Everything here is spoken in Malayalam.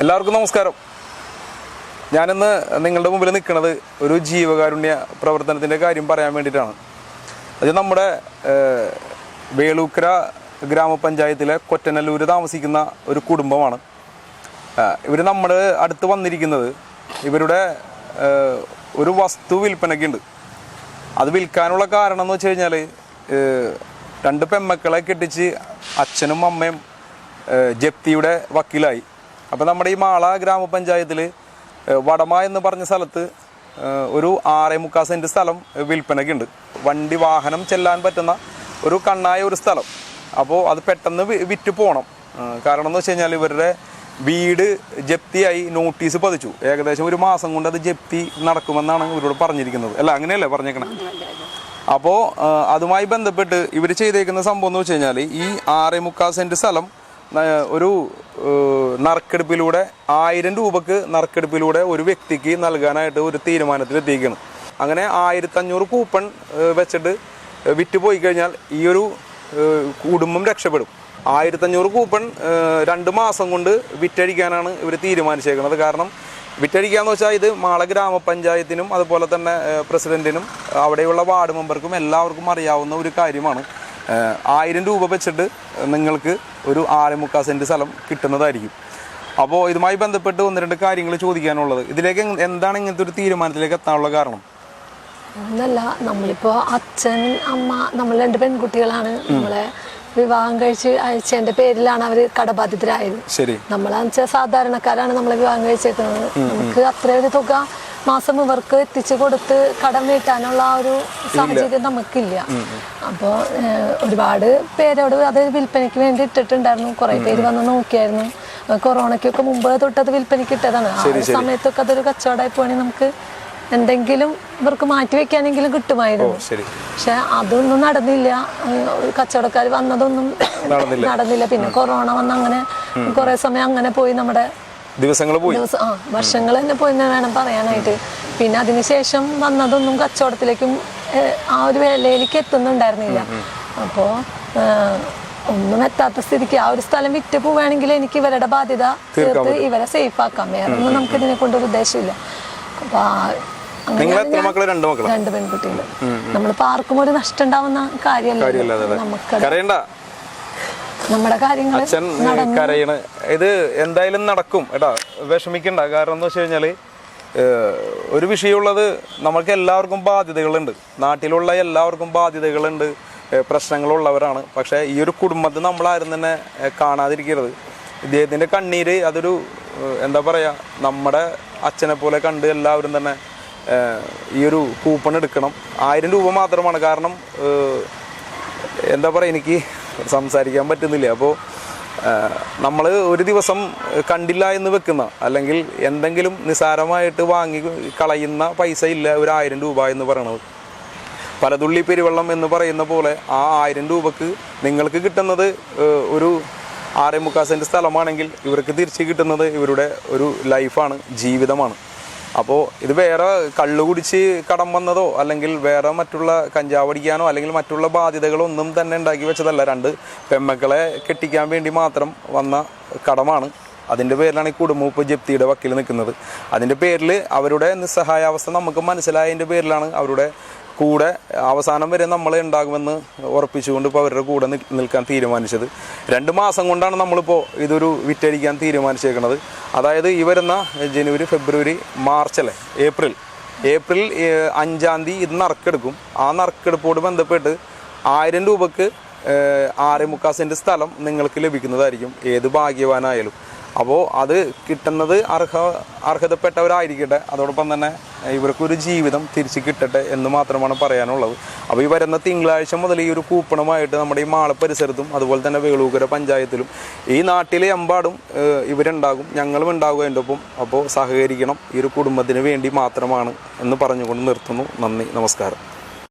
എല്ലാവർക്കും നമസ്കാരം. ഞാനിന്ന് നിങ്ങളുടെ മുമ്പിൽ നിൽക്കുന്നത് ഒരു ജീവകാരുണ്യ പ്രവർത്തനത്തിന്റെ കാര്യം പറയാൻ വേണ്ടിയിട്ടാണ്. അത് നമ്മുടെ വേളൂക്കര ഗ്രാമപഞ്ചായത്തിലെ കൊറ്റനല്ലൂർ താമസിക്കുന്ന ഒരു കുടുംബമാണ്. ഇവർ നമ്മുടെ അടുത്ത് വന്നിരിക്കുന്നത് ഇവരുടെ ഒരു വസ്തു വിൽപ്പനയ്ക്കുണ്ട് അത് വിൽക്കാനുള്ള കാരണം എന്ന് വെച്ച് കഴിഞ്ഞാൽ രണ്ട് പെമ്മക്കളെ കെട്ടിച്ച് അച്ഛനും അമ്മയും ജപ്തിയുടെ വക്കീലായി. അപ്പോൾ നമ്മുടെ ഈ മാള ഗ്രാമപഞ്ചായത്തിൽ വടമ എന്ന് പറഞ്ഞ സ്ഥലത്ത് ഒരു ആറേ മുക്കാൽ സെന്റ് സ്ഥലം വിൽപ്പനയ്ക്കുണ്ട്. വണ്ടി വാഹനം ചെല്ലാൻ പറ്റുന്ന ഒരു കണ്ണായ ഒരു സ്ഥലം. അപ്പോൾ അത് പെട്ടെന്ന് വിറ്റ് പോകണം കാരണം എന്ന് വെച്ച് കഴിഞ്ഞാൽ ഇവരുടെ വീട് ജപ്തിയായി നോട്ടീസ് പതിച്ചു. ഏകദേശം ഒരു മാസം കൊണ്ട് അത് ജപ്തി നടക്കുമെന്നാണ് ഇവരോട് പറഞ്ഞിരിക്കുന്നത്. അല്ല അങ്ങനെയല്ലേ പറഞ്ഞേക്കണേ? അപ്പോൾ അതുമായി ബന്ധപ്പെട്ട് ഇവർ ചെയ്തേക്കുന്ന സംഭവം എന്ന് വെച്ച് കഴിഞ്ഞാൽ ഈ ആറേ മുക്കാൽ സെന്റ് സ്ഥലം ഒരു നറുക്കെടുപ്പിലൂടെ ആയിരം രൂപക്ക് നറുക്കെടുപ്പിലൂടെ ഒരു വ്യക്തിക്ക് നൽകാനായിട്ട് ഒരു തീരുമാനത്തിൽ എത്തിയിരിക്കണം അങ്ങനെ ആയിരത്തഞ്ഞൂറ് കൂപ്പൺ വെച്ചിട്ട് വിറ്റ് പോയി കഴിഞ്ഞാൽ ഈ ഒരു കുടുംബം രക്ഷപ്പെടും. ആയിരത്തഞ്ഞൂറ് കൂപ്പൺ രണ്ട് മാസം കൊണ്ട് വിറ്റഴിക്കാനാണ് ഇവർ തീരുമാനിച്ചേക്കുന്നത്. കാരണം വിറ്റഴിക്കാന്ന് വെച്ചാൽ ഇത് മാള ഗ്രാമപഞ്ചായത്തിനും അതുപോലെ തന്നെ പ്രസിഡന്റിനും അവിടെയുള്ള വാർഡ് മെമ്പർക്കും എല്ലാവർക്കും അറിയാവുന്ന ഒരു കാര്യമാണ്. ആയിരം രൂപ വെച്ചിട്ട് നിങ്ങൾക്ക് ഒരു ആറ് മുക്കാൽ സെന്റ് സ്ഥലം കിട്ടുന്നതായിരിക്കും. അപ്പോൾ ഇതുമായി ബന്ധപ്പെട്ട് ഒന്ന് രണ്ട് കാര്യങ്ങൾ ചോദിക്കാനുള്ളത്. ഇതിലേക്ക് എന്താണ് ഇങ്ങനത്തെ ഒരു തീരുമാനത്തിലേക്ക് എത്താനുള്ള കാരണം? ഒന്നല്ല നമ്മളിപ്പോ അച്ഛൻ അമ്മ നമ്മൾ രണ്ട് പെൺകുട്ടികളാണ്. നമ്മളെ വിവാഹം കഴിച്ച് അയച്ചതിന്റെ പേരിലാണ് അവർ കടബാധിതരായത് ശരി. നമ്മളെന്ന് വെച്ചാൽ സാധാരണക്കാരാണ് നമ്മളെ വിവാഹം കഴിച്ചേക്കുന്നത്. നമുക്ക് അത്ര ഒരു തുക മാസം ഇവർക്ക് എത്തിച്ചു കൊടുത്ത് കടം വീട്ടാനുള്ള ആ ഒരു സാഹചര്യം നമുക്കില്ല. അപ്പോൾ ഒരുപാട് പേരോട് അത് വിൽപ്പനയ്ക്ക് വേണ്ടി ഇട്ടിട്ടുണ്ടായിരുന്നു. കുറെ പേര് വന്ന് നോക്കിയായിരുന്നു. കൊറോണയ്ക്കൊക്കെ മുമ്പ് തൊട്ടത് വിൽപ്പനയ്ക്ക് ഇട്ടതാണ്. ആ ഒരു സമയത്തൊക്കെ അതൊരു കച്ചവടമായി പോവാണെങ്കിൽ നമുക്ക് എന്തെങ്കിലും ഇവർക്ക് മാറ്റി വെക്കാനെങ്കിലും കിട്ടുമായിരുന്നു. പക്ഷെ അതൊന്നും നടന്നില്ല. കച്ചവടക്കാർ വന്നതൊന്നും. നടന്നില്ല. പിന്നെ കൊറോണ വന്ന് അങ്ങനെ കുറെ സമയം അങ്ങനെ പോയി നമ്മുടെ ദിവസങ്ങൾ പോയി. ആ വർഷങ്ങൾ തന്നെ പോയി വേണം പറയാനായിട്ട്. പിന്നെ അതിനുശേഷം വന്നതൊന്നും കച്ചവടത്തിലേക്കും ആ ഒരു വേലയിലേക്ക് എത്തുന്നുണ്ടായിരുന്നില്ല. അപ്പോ ഒന്നും എത്താത്ത സ്ഥിതിക്ക് ആ ഒരു സ്ഥലം വിറ്റ് പോവുകയാണെങ്കിൽ എനിക്ക് ഇവരുടെ ബാധ്യത തീർത്ത് ഇവരെ സേഫ് ആക്കാം. വേറെ ഒന്നും നമുക്ക് ഇതിനെ കൊണ്ടൊരു ഉദ്ദേശമില്ല. അപ്പൊ രണ്ട് പെൺകുട്ടികൾ നമ്മളിപ്പോ ആർക്കും ഒരു നഷ്ടം ഉണ്ടാവുന്ന കാര്യമല്ല നമുക്ക് നമ്മുടെ കാര്യങ്ങൾ അച്ഛൻ കരയണ്. ഇത് എന്തായാലും നടക്കും. എടാ വിഷമിക്കണ്ട. കാരണം എന്ന് വെച്ച് കഴിഞ്ഞാൽ ഒരു വിഷയമുള്ളത് നമ്മൾക്ക് എല്ലാവർക്കും ബാധ്യതകളുണ്ട്. നാട്ടിലുള്ള എല്ലാവർക്കും ബാധ്യതകളുണ്ട്. പ്രശ്നങ്ങളുള്ളവരാണ്. പക്ഷേ ഈ ഒരു കുടുംബത്തിൽ നമ്മളാരും തന്നെ കാണാതിരിക്കരുത്. ഇദ്ദേഹത്തിന്റെ കണ്ണീര് അതൊരു എന്താ പറയുക നമ്മുടെ അച്ഛനെ പോലെ കണ്ട് എല്ലാവരും തന്നെ ഈ ഒരു കൂപ്പൺ എടുക്കണം. ആയിരം രൂപ മാത്രമാണ്. കാരണം എന്താ പറയുക എനിക്ക് സംസാരിക്കാൻ പറ്റുന്നില്ല. അപ്പോൾ നമ്മൾ ഒരു ദിവസം കണ്ടില്ല എന്ന് വെക്കുന്ന അല്ലെങ്കിൽ എന്തെങ്കിലും നിസാരമായിട്ട് വാങ്ങി കളയുന്ന പൈസ ഇല്ല ഒരു ആയിരം രൂപ എന്ന് പറയണത്. പലതുള്ളി പെരുവെള്ളം എന്ന് പറയുന്ന പോലെ ആ ആയിരം രൂപക്ക് നിങ്ങൾക്ക് കിട്ടുന്നത് ഒരു ആറേ മുക്കാൽ സെന്റ് സ്ഥലമാണെങ്കിൽ ഇവർക്ക് തിരിച്ച് കിട്ടുന്നത് ഇവരുടെ ഒരു ലൈഫാണ് ജീവിതമാണ്. അപ്പോൾ ഇത് വേറെ കള്ളു കുടിച്ച് കടം വന്നതോ അല്ലെങ്കിൽ വേറെ മറ്റുള്ള കഞ്ചാവ് അടിക്കാനോ അല്ലെങ്കിൽ മറ്റുള്ള ബാധ്യതകളോ ഒന്നും തന്നെ ഉണ്ടാക്കി വെച്ചതല്ല. രണ്ട് പെമ്മക്കളെ കെട്ടിക്കാൻ വേണ്ടി മാത്രം വന്ന കടമാണ്. അതിന്റെ പേരിലാണ് ഈ കുടുംബം ജപ്തിയുടെ വക്കിൽ നിൽക്കുന്നത്. അതിന്റെ പേരിൽ അവരുടെ നിസ്സഹായാവസ്ഥ നമുക്ക് മനസ്സിലായതിന്റെ പേരിലാണ് അവരുടെ കൂടെ അവസാനം വരെ നമ്മളെ ഉണ്ടാകുമെന്ന് ഉറപ്പിച്ചുകൊണ്ട് ഇപ്പോൾ അവരുടെ കൂടെ നിൽക്കാൻ തീരുമാനിച്ചത്. രണ്ട് മാസം കൊണ്ടാണ് നമ്മളിപ്പോൾ ഇതൊരു വിറ്റഴിക്കാൻ തീരുമാനിച്ചേക്കുന്നത് അതായത് ഈ വരുന്ന ജനുവരി ഫെബ്രുവരി മാർച്ച് അല്ലേ? ഏപ്രിൽ. ഏപ്രിൽ അഞ്ചാം തീയതി ഇത് നറുക്കെടുക്കും. ആ നറുക്കെടുപ്പോട് ബന്ധപ്പെട്ട് ആയിരം രൂപക്ക് ആറ് സെന്റ് സ്ഥലം നിങ്ങൾക്ക് ലഭിക്കുന്നതായിരിക്കും. ഏത് ഭാഗ്യവാനായാലും. അപ്പോൾ അത് കിട്ടുന്നത് അർഹ അർഹതപ്പെട്ടവരായിരിക്കട്ടെ. അതോടൊപ്പം തന്നെ ഇവർക്കൊരു ജീവിതം തിരിച്ച് കിട്ടട്ടെ എന്ന് മാത്രമാണ് പറയാനുള്ളത്. അപ്പോൾ ഈ വരുന്ന തിങ്കളാഴ്ച മുതൽ ഈ ഒരു കൂപ്പണുമായിട്ട് നമ്മുടെ ഈ മാള പരിസരത്തും അതുപോലെ തന്നെ വേളൂക്കര പഞ്ചായത്തിലും ഈ നാട്ടിലെ എമ്പാടും ഇവരുണ്ടാകും ഞങ്ങളും ഉണ്ടാകും എന്റെ ഒപ്പം. അപ്പോൾ സഹകരിക്കണം ഈ ഒരു കുടുംബത്തിന് വേണ്ടി മാത്രമാണ് എന്ന് പറഞ്ഞുകൊണ്ട് നിർത്തുന്നു. നന്ദി നമസ്കാരം.